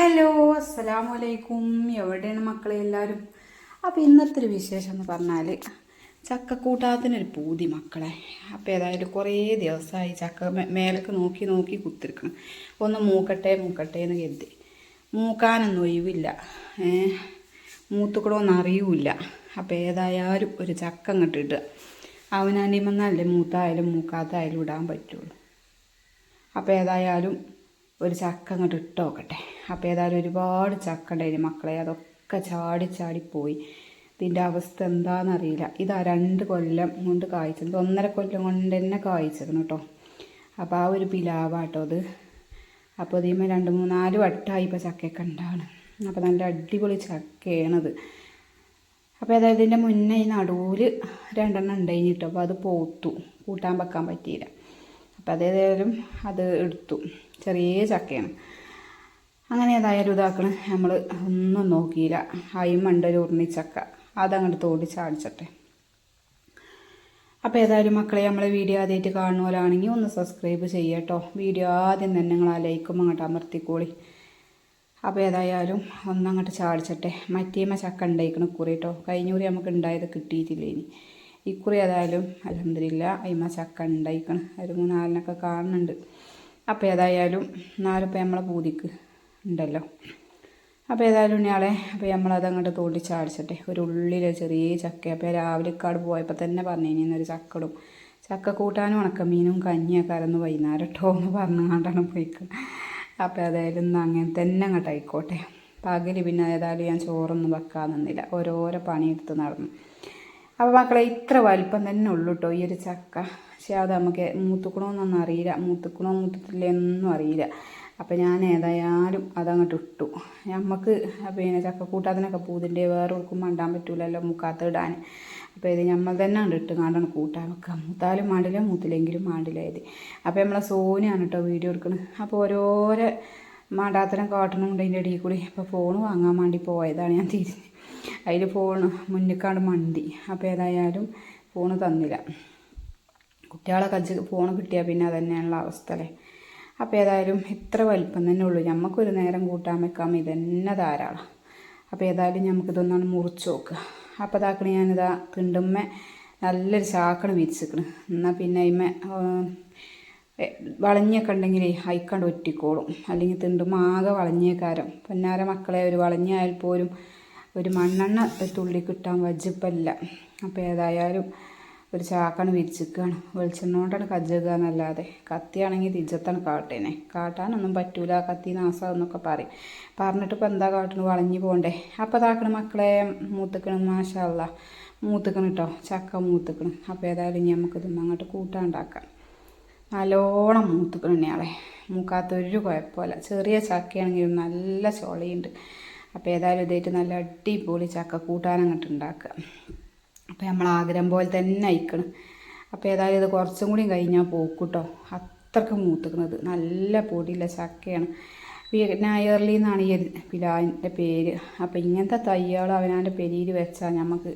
Hello അസ്സലാമു വലൈക്കും എവിടെയാണ് മക്കളെ എല്ലാവരും? അപ്പോൾ ഇന്നത്തെ ഒരു വിശേഷം എന്ന് പറഞ്ഞാൽ ചക്കക്കൂട്ടാത്തിനൊരു പൂതി മക്കളെ. അപ്പോൾ ഏതായാലും കുറേ ദിവസമായി ചക്ക മേലൊക്കെ നോക്കി നോക്കി കുത്തിരിക്കണം. ഒന്ന് മൂക്കട്ടെ മൂക്കട്ടെ എന്ന് കരുതി. മൂക്കാനൊന്നും ഒഴിവില്ല. മൂത്തുക്കൂടെ ഒന്നും അറിയൂല അപ്പോൾ ഏതായാലും ഒരു ചക്ക അങ്ങോട്ട് ഇടുക. അവനാനിമെന്നല്ലേ മൂത്തായാലും മൂക്കാത്തായാലും ഇടാൻ പറ്റുള്ളൂ. അപ്പോൾ ഏതായാലും ഒരു ചക്ക അങ്ങോട്ട് ഇട്ട് നോക്കട്ടെ അപ്പോൾ ഏതായാലും ഒരുപാട് ചക്ക ഉണ്ടായിരുന്നു മക്കളെ. അതൊക്കെ ചാടി ചാടിപ്പോയി ഇതിന്റെ അവസ്ഥ എന്താണെന്നറിയില്ല ഇതാ രണ്ട് കൊല്ലം കൊണ്ട് കായ്ച്ചത്. ഒന്നര കൊല്ലം കൊണ്ട് തന്നെ കായ്ച്ചിരുന്നു കേട്ടോ. അപ്പോൾ ആ ഒരു പിലാവാട്ടോ അത്. അപ്പോൾ ഇതിമേ രണ്ട് മൂന്നാൽ വട്ടമായി ഇപ്പോൾ ചക്കയൊക്കെ ഉണ്ടാവണം. അപ്പോൾ നല്ല അടിപൊളി ചക്കയാണത്. അപ്പോൾ അതായത് ഇതിന്റെ മുന്നേ ഈ നടുവിൽ രണ്ടെണ്ണം ഉണ്ടായിന് കേട്ടോ. അപ്പോൾ അത് പോത്തു. കൂട്ടാൻ വെക്കാൻ പറ്റിയില്ല. അപ്പോൾ അതേതായാലും അത് എടുത്തു. ചെറിയ ചക്കയാണ്. അങ്ങനെ ഏതായാലും ഇതാക്കണം. നമ്മൾ ഒന്നും നോക്കിയില്ല. അയിമണ്ടൊരു ഉരുണിച്ചക്ക അതങ്ങോട്ട് തോണ്ടി ചാടിച്ചട്ടെ. അപ്പോൾ ഏതായാലും മക്കളെ നമ്മളെ വീഡിയോ ആദ്യമായിട്ട് കാണുന്നവരാണെങ്കിൽ ഒന്ന് സബ്സ്ക്രൈബ് ചെയ്യുക കേട്ടോ വീഡിയോ ആദ്യം തന്നെ നിങ്ങൾ ആ ലൈക്കും അങ്ങോട്ട് അമർത്തിക്കോളി. അപ്പോൾ ഏതായാലും ഒന്നങ്ങോട്ട് ചാടിച്ചട്ടെ. മറ്റേമ ചക്ക ഉണ്ടായിക്കണ കുറി കേട്ടോ കഴിഞ്ഞ കുറി നമുക്ക് ഉണ്ടായത് കിട്ടിയിട്ടില്ല ഇനി. ഇക്കുറി ഏതായാലും അലഹമില്ല അയിമ ചക്ക ഉണ്ടായിക്കണം ഒരു മൂന്നാലിനൊക്കെ കാണുന്നുണ്ട്. അപ്പോൾ ഏതായാലും നാലിപ്പോൾ നമ്മളെ പൂതിക്ക് ഉണ്ടല്ലോ. അപ്പോൾ ഏതായാലും ഇയാളെ അപ്പോൾ നമ്മളത് അങ്ങോട്ട് തോണ്ടി ചാടിച്ചട്ടെ. ഒരു ഉള്ളിലെ ചെറിയ ചക്ക. അപ്പോൾ രാവിലെ കാട് പോയപ്പോൾ തന്നെ പറഞ്ഞു ഒരു ചക്കടും ചക്ക കൂട്ടാനും ഉണക്കമീനും കഞ്ഞിയൊക്കെ അരന്ന് വൈകുന്നേരം കേട്ടോ എന്ന് പറഞ്ഞുകൊണ്ടാണ് പോയിക്കുന്നത് അപ്പോൾ ഏതായാലും അങ്ങനെ തന്നെ അങ്ങോട്ട് ആയിക്കോട്ടെ. പകൽ പിന്നെ ഏതായാലും ഞാൻ ചോറൊന്നും വെക്കാൻ നിന്നില്ല. ഓരോരോ പണിയെടുത്ത് നടന്നു. അപ്പോൾ മക്കളെ ഇത്ര വലിപ്പം തന്നെ ഉള്ളൂ കേട്ടോ ഈ ഒരു ചക്ക. പക്ഷേ അത് നമുക്ക് മൂത്തുക്കണമെന്നൊന്നും അറിയില്ല. മൂത്തുക്കണോ എന്നൊന്നും അറിയില്ല. അപ്പോൾ ഞാൻ ഏതായാലും അതങ്ങോട്ട് ഇട്ടു. നമുക്ക് പിന്നെ ചക്ക കൂട്ടാത്തിനൊക്കെ പൂതിന്റെ വേറെ ഒർക്കും മണ്ടാൻ പറ്റൂലല്ലോ മുക്കാത്ത ഇടാൻ. അപ്പോൾ ഇത് നമ്മൾ തന്നെ ഉണ്ട് ഇട്ട് കാണ്ടാണ് കൂട്ടാൻ വെക്കുക മൂത്താലും മാണ്ടില്ല മൂത്തില്ലെങ്കിലും മാണ്ടില്ല ഇത്. അപ്പോൾ നമ്മളെ സോനിയാണ് കേട്ടോ വീഡിയോ എടുക്കുന്നത് അപ്പോൾ ഓരോരോ മാണ്ടാത്തരം കാട്ടണമുണ്ട് അതിന്റെ ഇടയിൽ കൂടി. അപ്പോൾ ഫോൺ വാങ്ങാൻ വേണ്ടി പോയതാണ് ഞാൻ തിരിഞ്ഞ്. അതിൽ ഫോൺ മുന്നിക്കാണ്ട് മണ്ടി. അപ്പോൾ ഏതായാലും ഫോൺ തന്നില്ല. കുട്ടികളെ കജ്ജ് ഫോൺ കിട്ടിയാൽ പിന്നെ അതന്നെയാണുള്ള അവസ്ഥ അല്ലേ? അപ്പോൾ ഏതായാലും ഇത്ര വലിപ്പം തന്നെ ഉള്ളൂ. നമുക്കൊരു നേരം കൂട്ടാൻ വെക്കാം. ഇതന്നെ ധാരാളം. അപ്പോൾ ഏതായാലും നമുക്കിതൊന്നാണ് മുറിച്ച് നോക്കുക അപ്പോൾ ഇതാക്കണ ഞാനിതാ തിണ്ടുമ്മ നല്ലൊരു ചാക്കണ് വിരിച്ചിക്കണ്. എന്നാൽ പിന്നെ അതിമ്മ വളഞ്ഞൊക്കെ ഉണ്ടെങ്കിൽ അയക്കാണ്ട് ഒറ്റിക്കോളും. അല്ലെങ്കിൽ തിണ്ടുമ്മ ആകെ വളഞ്ഞേക്കാരം. പൊന്നാര മക്കളെ ഒരു വളഞ്ഞായാൽ പോലും ഒരു മണ്ണെണ്ണ തുള്ളി കിട്ടാൻ വജിപ്പല്ല അപ്പോൾ ഏതായാലും ഒരു ചാക്കാണ് വിരിച്ചിക്കുകയാണ് വെളിച്ചെണ്ണ കൊണ്ടാണ് കജ്ജുക എന്നല്ലാതെ കത്തിയാണെങ്കിൽ തിജത്താണ് കാട്ടേനെ കാട്ടാനൊന്നും പറ്റൂല. കത്തി നാസം എന്നൊക്കെ പറയും. പറഞ്ഞിട്ട് ഇപ്പം എന്താ കാട്ടണു വളഞ്ഞു പോകണ്ടേ അപ്പോൾ താക്കണ മക്കളെ. മൂത്തുക്കണം മാഷല്ല മൂത്തുക്കണം കേട്ടോ ചക്ക മൂത്തുക്കണം. അപ്പോൾ ഏതായാലും ഇനി നമുക്കിതൊന്നും അങ്ങോട്ട് കൂട്ടാണ്ടാക്കാം. നല്ലോണം മൂത്തുക്കണം ഇയാളെ മൂക്കാത്തൊരു കുഴപ്പമില്ല. ചെറിയ ചക്കയാണെങ്കിലും നല്ല ചുളയുണ്ട്. അപ്പോൾ ഏതായാലും ഇതായിട്ട് നല്ല അടിപൊളി ചക്ക കൂട്ടാനങ്ങോട്ട് ഉണ്ടാക്കുക അപ്പോൾ നമ്മൾ ആഗ്രഹം പോലെ തന്നെ അയക്കണം. അപ്പോൾ ഏതായാലും ഇത് കുറച്ചും കൂടി കഴിഞ്ഞാൽ പോക്കൂട്ടോ. അത്രയ്ക്ക് മൂത്തുക്കുന്നത് നല്ല പൊടിയുള്ള ചക്കയാണ്. നായർലി എന്നാണ് ഈ പിലാവിന്റെ പേര്. അപ്പോൾ ഇങ്ങനത്തെ തയ്യാൾ അവനാന്റെ പെരിയിൽ വെച്ചാൽ നമുക്ക്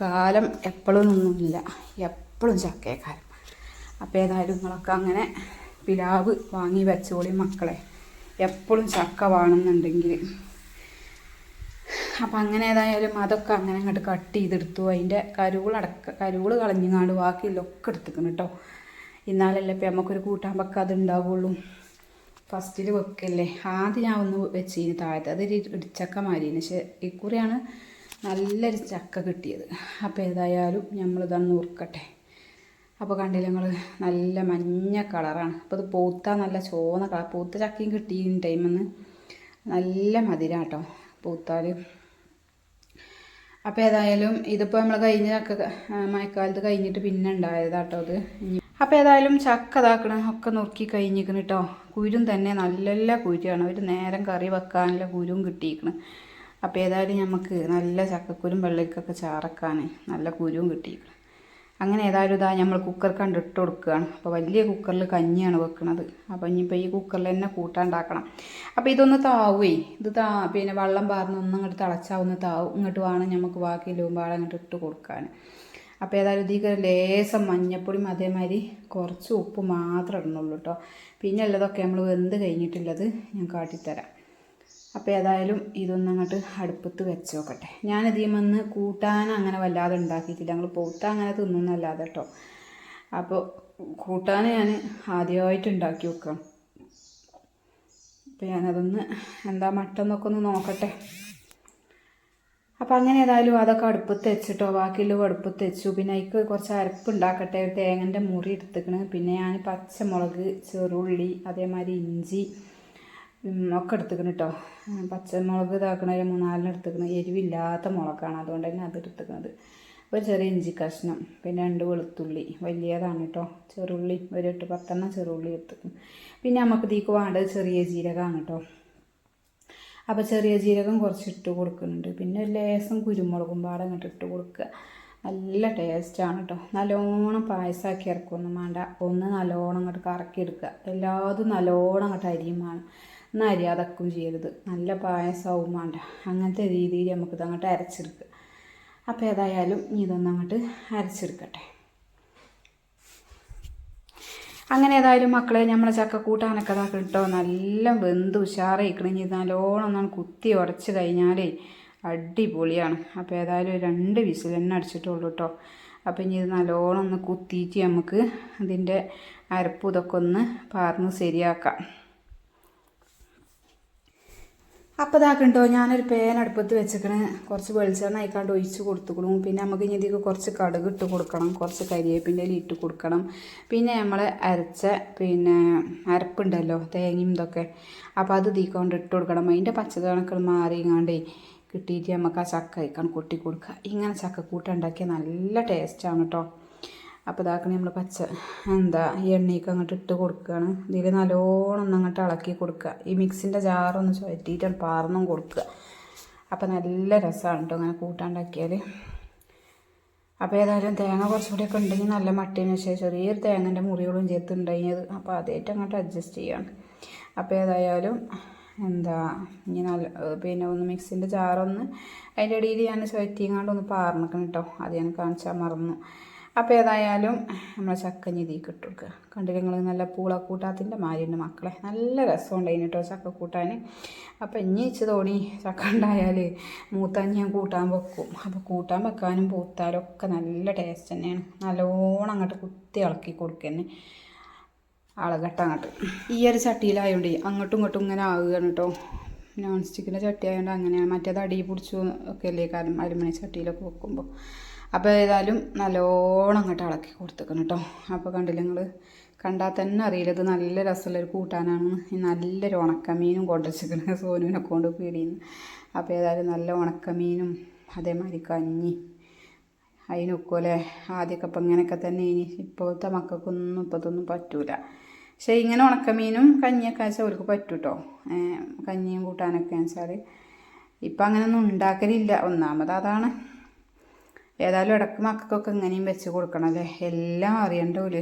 കാലം എപ്പോഴും ഒന്നുമില്ല എപ്പോഴും ചക്കയക്കാലം അപ്പോൾ ഏതായാലും നിങ്ങളൊക്കെ അങ്ങനെ പിലാവ് വാങ്ങി വെച്ചോളി മക്കളെ. എപ്പോഴും ചക്ക വേണമെന്നുണ്ടെങ്കിൽ അപ്പം അങ്ങനെ ഏതായാലും അതൊക്കെ അങ്ങനെ അങ്ങോട്ട് കട്ട് ചെയ്തെടുത്തു. അതിന്റെ കരുവുകൾ അടക്ക കരുവുകൾ കളഞ്ഞങ്ങാണ്ട് ബാക്കിയുള്ളൊക്കെ എടുത്തിക്കണം കേട്ടോ ഇന്നാലല്ലേ ഇപ്പം നമുക്കൊരു കൂട്ടാൻ അത് ഉണ്ടാവുള്ളൂ ഫസ്റ്റിൽ വെക്കല്ലേ. ആദ്യം ഞാൻ ഒന്ന് വെച്ചിന് താഴത്ത്. അതൊരു ഇടിച്ചക്ക മാരിന് പക്ഷേ ഇക്കുറിയാണ് നല്ലൊരു ചക്ക കിട്ടിയത്. അപ്പോൾ ഏതായാലും നമ്മളിതൊന്ന് ഉറുക്കട്ടെ അപ്പോൾ കണ്ടില്ല ഞങ്ങൾ നല്ല മഞ്ഞ കളറാണ്. അപ്പോൾ ഇത് പൂത്ത നല്ല ചോന്ന കളർ പൂത്ത ചക്കയും കിട്ടിയ ടൈമെന്ന് നല്ല മധുരം കേട്ടോ പൂത്താൽ അപ്പോൾ ഏതായാലും ഇതിപ്പോൾ നമ്മൾ കഴിഞ്ഞ ചക്ക മഴക്കാലത്ത് കഴിഞ്ഞിട്ട് പിന്നെ ഉണ്ടായതാട്ടോ അത്. അപ്പോൾ ഏതായാലും ചക്ക ഇതാക്കണം ഒക്കെ നുറുക്കി കഴിഞ്ഞിരിക്കണം കേട്ടോ കുരും തന്നെ നല്ല കുരുവാണ്. ഒരു നേരം കറി വെക്കാനുള്ള കുരും കിട്ടിയിരിക്കണം. അപ്പോൾ ഏതായാലും നമുക്ക് നല്ല ചക്കക്കുരും വെള്ളരിക്കൊക്കെ ചാറക്കാൻ നല്ല കുരുവും കിട്ടിയിരിക്കണം. അങ്ങനെ ഏതായാലും ഇതാ നമ്മൾ കുക്കർ കണ്ടിട്ട് കൊടുക്കുകയാണ്. അപ്പോൾ വലിയ കുക്കറിൽ കഞ്ഞിയാണ് വെക്കുന്നത് അപ്പോൾ ഇനിയിപ്പോൾ ഈ കുക്കറിൽ തന്നെ കൂട്ടാണ്ടാക്കണം അപ്പോൾ ഇതൊന്ന് താവുവേ ഇത് താ പിന്നെ വെള്ളം പാർന്ന് ഒന്ന് ഇങ്ങോട്ട് തിളച്ചാവുന്ന താവും. ഇങ്ങോട്ട് വേണം നമുക്ക് ബാക്കി ലൂമ്പാളെ അങ്ങോട്ട് ഇട്ട് കൊടുക്കാൻ അപ്പോൾ ഏതായാലും ഇതിക്ക് ലേസം മഞ്ഞപ്പൊടിയും അതേമാതിരി കുറച്ച് ഉപ്പ് മാത്രമേ ഇടണുള്ളൂ കേട്ടോ പിന്നെ ഉള്ളതൊക്കെ നമ്മൾ വെന്ത് കഴിഞ്ഞിട്ടുള്ളത് ഞാൻ കാട്ടിത്തരാം. അപ്പോൾ ഏതായാലും ഇതൊന്നും അങ്ങോട്ട് അടുപ്പത്ത് വെച്ച് നോക്കട്ടെ. ഞാൻ ഇതിൽ നിന്ന് കൂട്ടാൻ അങ്ങനെ വല്ലാതെ ഉണ്ടാക്കിയിട്ടില്ല. ഞങ്ങൾ പോത്ത അങ്ങനെ തിന്നുന്നല്ലാതെ കേട്ടോ അപ്പോൾ കൂട്ടാൻ ഞാൻ ആദ്യമായിട്ട് ഉണ്ടാക്കി വെക്കാം. അപ്പോൾ ഞാനതൊന്ന് എന്താ മട്ടെന്നൊക്കെ ഒന്ന് നോക്കട്ടെ. അപ്പം അങ്ങനെ ഏതായാലും അതൊക്കെ അടുപ്പത്ത് വെച്ചിട്ടോ ബാക്കിയുള്ള അടുപ്പത്ത് വെച്ചു. പിന്നെ അതിക്ക് കുറച്ച് അരപ്പ് ഉണ്ടാക്കട്ടെ. തേങ്ങന്റെ മുറി എടുത്തേക്കണ്. പിന്നെ ഞാൻ പച്ചമുളക് ചെറുള്ളി അതേമാതിരി ഇഞ്ചി ഒക്കെ എടുത്തുക്കണം കേട്ടോ പച്ചമുളക് ഇതാക്കണ ഒരു മൂന്നാലിന് എടുത്തേക്കണ്. എരിവില്ലാത്ത മുളകാണ്. അതുകൊണ്ട് തന്നെ അത് എടുത്തേക്കണത്. ഒരു ചെറിയ ഇഞ്ചി കഷ്ണം. പിന്നെ രണ്ട് വെളുത്തുള്ളി. വലിയതാണ് കേട്ടോ ചെറുള്ളി ഒരു എട്ട് പത്തെണ്ണം ചെറുള്ളി എടുത്തുക്കും പിന്നെ നമുക്ക് ഇതിക്ക് വേണ്ടത് ചെറിയ ജീരകമാണ് കേട്ടോ അപ്പോൾ ചെറിയ ജീരകം കുറച്ച് ഇട്ട് കൊടുക്കുന്നുണ്ട്. പിന്നെ ഒരു ലേസം കുരുമുളകും പാടെ അങ്ങോട്ട് ഇട്ട് കൊടുക്കുക. നല്ല ടേസ്റ്റാണ് കേട്ടോ നല്ലോണം പായസമാക്കി ഇറക്കൊന്നും വേണ്ട. ഒന്ന് നല്ലോണം അങ്ങോട്ട് കറക്കി എടുക്കുക. എല്ലാതും നല്ലോണം അങ്ങോട്ട് അരിയും വേണം. എന്നാൽ ചെയ്യരുത്. നല്ല പായസവും വേണ്ട. അങ്ങനത്തെ രീതിയിൽ നമുക്കിത് അങ്ങോട്ട് അരച്ചെടുക്കുക അപ്പോൾ ഏതായാലും ഇതൊന്നും അങ്ങോട്ട് അരച്ചെടുക്കട്ടെ. അങ്ങനെ ഏതായാലും മക്കളെ നമ്മളെ ചക്ക കൂട്ടാനൊക്കെ ഇതാ കേട്ടോ. നല്ല വെന്ത് ഉഷാറായിക്കണം. ഇനി നല്ലോണം ഒന്നാണ് കുത്തി ഉടച്ച് കഴിഞ്ഞാലേ അടിപൊളിയാണ്. അപ്പോൾ ഏതായാലും രണ്ട് വിസിൽ തന്നെ അടിച്ചിട്ടുള്ളൂ കേട്ടോ അപ്പോൾ ഇനി ഇത് നല്ലോണം ഒന്ന് കുത്തിയിട്ട് നമുക്ക് ഇതിന്റെ അരപ്പ് ഇതൊക്കെ ഒന്ന് പാർന്ന് ശരിയാക്കാം. അപ്പോൾ ഇതാക്കണ്ടോ ഞാനൊരു പേൻ അടുപ്പത്ത് വെച്ചിക്കണ്. കുറച്ച് വെളിച്ചെണ്ണ അയക്കാണ്ട് ഒഴിച്ച് കൊടുത്തുക്കണം. പിന്നെ നമുക്ക് ഇനി ഇതിക്ക് കുറച്ച് കടുക് ഇട്ട് കൊടുക്കണം. കുറച്ച് കരിവേപ്പിന്റെ ഇല ഇട്ട് കൊടുക്കണം. പിന്നെ നമ്മൾ അരച്ച പിന്നെ അരപ്പുണ്ടല്ലോ തേങ്ങയും ഇതൊക്കെ. അപ്പോൾ അത് തീക്കൊണ്ട് ഇട്ട് കൊടുക്കണം. അതിന്റെ പച്ചക്കണക്കൾ മാറിയങ്ങാണ്ടേ കിട്ടിയിട്ട് നമുക്ക് ആ ചക്ക അയക്കാൻ കൊട്ടി കൊടുക്കുക. ഇങ്ങനെ ചക്കക്കൂട്ടുണ്ടാക്കിയാൽ നല്ല ടേസ്റ്റാണ് കേട്ടോ അപ്പോൾ ഇതാക്കണ നമ്മൾ പച്ച എന്താ എണ്ണയ്ക്ക് അങ്ങോട്ട് ഇട്ട് കൊടുക്കുകയാണ് ഇതിൽ നല്ലോണം ഒന്ന് അങ്ങോട്ട് ഇളക്കി കൊടുക്കുക. ഈ മിക്സിന്റെ ജാറൊന്ന് ചുഴറ്റിയിട്ട് പാർന്നും കൊടുക്കുക. അപ്പോൾ നല്ല രസമാണ് കേട്ടോ അങ്ങനെ കൂട്ടാണ്ടാക്കിയാൽ അപ്പോൾ ഏതായാലും തേങ്ങ കുറച്ചുകൂടിയൊക്കെ ഉണ്ടെങ്കിൽ നല്ല മട്ടീന് ശേഷം ചെറിയൊരു തേങ്ങന്റെ മുറികളും ചേർത്തുണ്ടായത് അപ്പോൾ അതായിട്ട് അങ്ങോട്ട് അഡ്ജസ്റ്റ് ചെയ്യാണ്. അപ്പോൾ ഏതായാലും എന്താ ഇനി നല്ല പിന്നെ ഒന്ന് മിക്സിന്റെ ജാറൊന്ന് അതിന്റെ ഇടയിൽ ഞാൻ ചുഴറ്റിങ്ങാണ്ട് ഒന്ന് പാർന്നിക്കണം കേട്ടോ അത് ഞാൻ കാണിച്ചാൽ മറന്നു. അപ്പോൾ ഏതായാലും നമ്മൾ ചക്കഞ്ഞി തീ കൊടുക്കുക കണ്ടില്ല നിങ്ങൾ നല്ല പൂളക്കൂട്ടാത്തിന്റെ മാരിയുണ്ട് മക്കളെ. നല്ല രസമുണ്ട് അതിന് കേട്ടോ ചക്ക കൂട്ടാൻ അപ്പോൾ ഇനി ഇച്ച് തോണി ചക്ക ഉണ്ടായാൽ മൂത്താൻ കൂട്ടാൻ വെക്കും. അപ്പോൾ കൂട്ടാൻ വെക്കാനും പൂത്താലും ഒക്കെ നല്ല ടേസ്റ്റ് തന്നെയാണ്. നല്ലോണം അങ്ങോട്ട് കുത്തി ഇളക്കി കൊടുക്കന്നെ. അളകട്ട അങ്ങോട്ട്. ഈ ഒരു ചട്ടിയിലായതുകൊണ്ട് അങ്ങോട്ടും ഇങ്ങോട്ടും ഇങ്ങനെ ആവുകയാണ് കേട്ടോ നോൺ സ്റ്റിക്കിന്റെ ചട്ടി ആയതുകൊണ്ട് അങ്ങനെയാണ്. മറ്റേത് അടി പിടിച്ചു ഒക്കെ അല്ലേ? കാരണം അലുമിനിയം ചട്ടിയിലൊക്കെ വെക്കുമ്പോൾ അപ്പോൾ ഏതായാലും നല്ലോണം അങ്ങോട്ട് ഇളക്കി കൊടുത്തേക്കണം കേട്ടോ അപ്പോൾ കണ്ടില്ല നിങ്ങൾ കണ്ടാൽ തന്നെ അറിയില്ല. ഇത് നല്ല രസമുള്ളൊരു കൂട്ടാനാണ് നല്ലൊരു ഉണക്കമീനും കൊണ്ടുവച്ചിരിക്കുന്നത് സോനുവിനെ കൊണ്ട് പീടിയെന്ന് അപ്പോൾ ഏതായാലും നല്ല ഉണക്കമീനും അതേമാതിരി കഞ്ഞി അതിനൊക്കെ ആദ്യമൊക്കെ ഇപ്പം ഇങ്ങനെയൊക്കെ തന്നെ ഇനി ഇപ്പോഴത്തെ മക്കൾക്കൊന്നും ഇപ്പോഴത്തൊന്നും പറ്റൂല. പക്ഷേ ഇങ്ങനെ ഉണക്കമീനും കഞ്ഞിയൊക്കെ വെച്ചാൽ അവർക്ക് പറ്റും കേട്ടോ കഞ്ഞിയും കൂട്ടാനൊക്കെ വെച്ചാൽ ഇപ്പം അങ്ങനെയൊന്നും ഉണ്ടാക്കലില്ല. ഒന്നാമത് അതാണ്. ഏതായാലും ഇടയ്ക്ക് മക്കൾക്കൊക്കെ ഇങ്ങനെയും വെച്ച് കൊടുക്കണം അല്ലേ? എല്ലാം അറിയണ്ടോൽ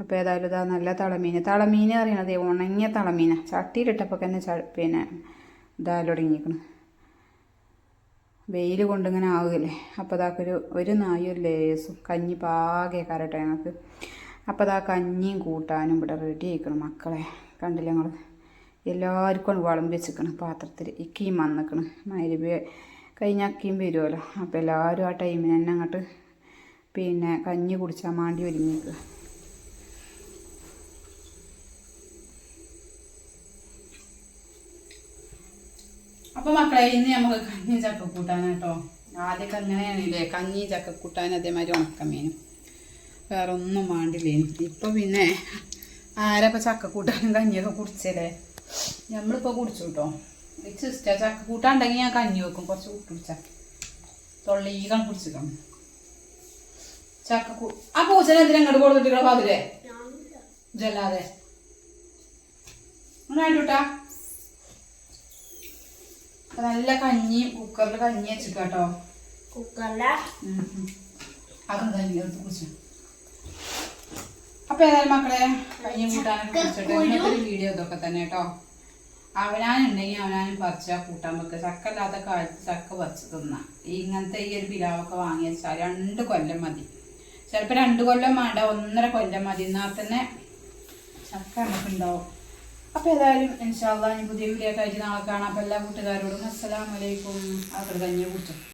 അപ്പോൾ ഏതായാലും ഇതാ നല്ല തളമീൻ തളമീൻ അറിയണത് ഉണങ്ങിയ തളമീന. ചട്ടിയിലിട്ടപ്പോൾ തന്നെ ച പിന്നെ ഇതായാലും തുടങ്ങിയിരിക്കണം വെയിൽ കൊണ്ടിങ്ങനെ ആവുകയല്ലേ? അപ്പോൾ അതാക്കൊരു ഒരു നായും ലേസും കഞ്ഞി പാകെ കരട്ടെ ഞങ്ങൾക്ക് അപ്പോൾ അതാ കഞ്ഞിയും കൂട്ടാനും ഇവിടെ റെഡി ആയിക്കണം മക്കളെ. കണ്ടില്ല ഞങ്ങൾ എല്ലാവർക്കും വളം വെച്ചിക്കണം പാത്രത്തിൽ ഇക്കയും വന്നിക്കണം. മരുവ കഴിഞ്ഞ അക്കിയും വരുമല്ലോ അപ്പോൾ എല്ലാവരും ആ ടൈമിന് തന്നെ അങ്ങോട്ട് പിന്നെ കഞ്ഞി കുടിച്ചാൽ മാണ്ടി ഒരുങ്ങിക്കുക അപ്പോൾ മക്കളെ ഇന്ന് നമുക്ക് കഞ്ഞി ചക്ക കൂട്ടാനാട്ടോ ആദ്യമൊക്കെ അങ്ങനെയാണില്ലേ കഞ്ഞി ചക്ക കൂട്ടാൻ അതേമാതിരി ഉണക്കമീനും. വേറെ ഒന്നും വേണ്ടില്ലേ ഇപ്പം പിന്നെ ആരപ്പോൾ ചക്ക കൂട്ടാനും കഞ്ഞിയൊക്കെ കുടിച്ചല്ലേ? നമ്മളിപ്പോൾ കുടിച്ചു കേട്ടോ. ഇഷ്ടമാണ് ചക്ക കൂട്ടാൻ ഉണ്ടെങ്കിൽ ഞാൻ കഞ്ഞി വെക്കും. കുറച്ച് കുടിച്ച തൊള്ളീകം കുടിച്ചിക്കണം ചക്ക കൂ ആ പൂച്ചനെ എന്തിനാ അങ്ങോട്ട് കൊടുത്തിട്ട് പാതിരേ? ജല്ലാതെ ഒന്നായിട്ടാ നല്ല കഞ്ഞി കുക്കറിൽ കഞ്ഞി വെച്ചിട്ടോ കുക്കറിലെ അതും കഞ്ഞി എടുത്ത് കുടിച്ചു. അപ്പൊ ഏതായാലും മക്കളെ കഞ്ഞി കൂട്ടാനൊക്കെ ഇന്നത്തെ വീഡിയോ ഇതൊക്കെ തന്നെ കേട്ടോ അവനാനുണ്ടെങ്കിൽ അവനാനും പറിച്ച കൂട്ടാൻ വെക്കുക ചക്ക അല്ലാത്ത കാലത്ത് ചക്ക പറിച്ച് തിന്നാം. ഇങ്ങനത്തെ ഈ ഒരു പിലാവൊക്കെ വാങ്ങി വെച്ചാൽ രണ്ട് കൊല്ലം മതി. ചിലപ്പോൾ രണ്ട് കൊല്ലം വേണ്ട ഒന്നര കൊല്ലം മതി. എന്നാൽ തന്നെ ചക്ക നമുക്കുണ്ടാവും അപ്പോൾ ഏതായാലും ഇൻഷാല്ലാ ഞാൻ പുതിയ വീഡിയോ ആയിട്ട് നാളെ കാണാം. അപ്പോൾ എല്ലാ കൂട്ടുകാരോടും അസ്സലാമലൈക്കും അവർ കഞ്ഞി കുടിച്ചു